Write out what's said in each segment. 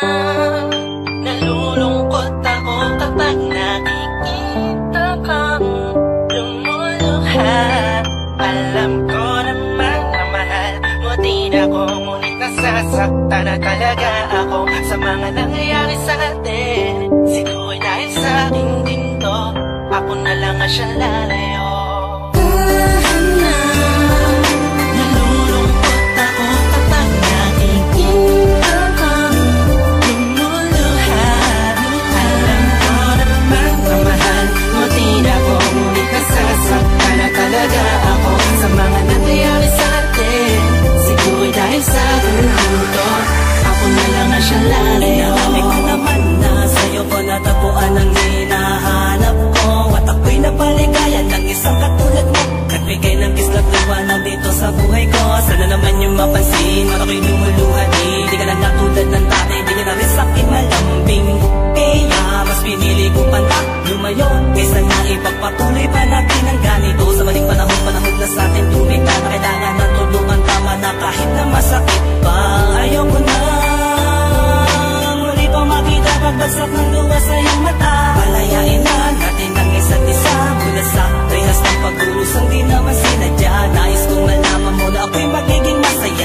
Nalulungkot ako kapag nakikita kang lumuluha Alam ko naman na mahal mo din ako Ngunit nasasaktan na talaga ako sa mga nangyayari sa atin. Siguro'y dahil sa din to Ako na lang ang siyang lalayo. up and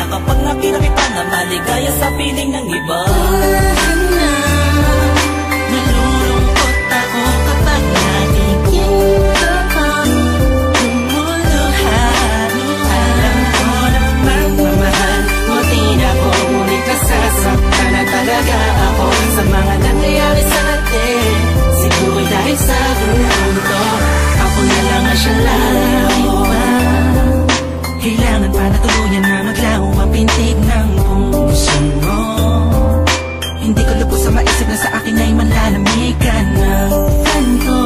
Kapag natira kita na maligaya sa piling ng iba. Sa maisip na sa akin ay manlalamig ka na Tanto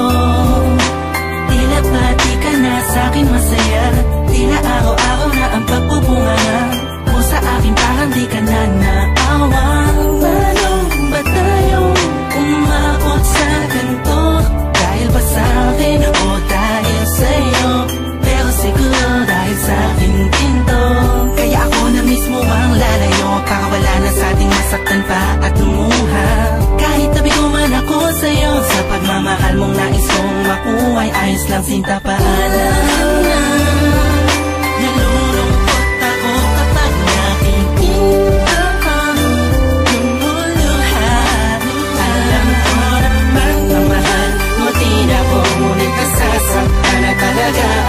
Tila pati ka na sa akin masaya Sinta paalam na Nalulungkot ako kapag nakikita ka Lumuluhan Alam ko naman na mahal mo din ako Ngunit nasasaktan na talaga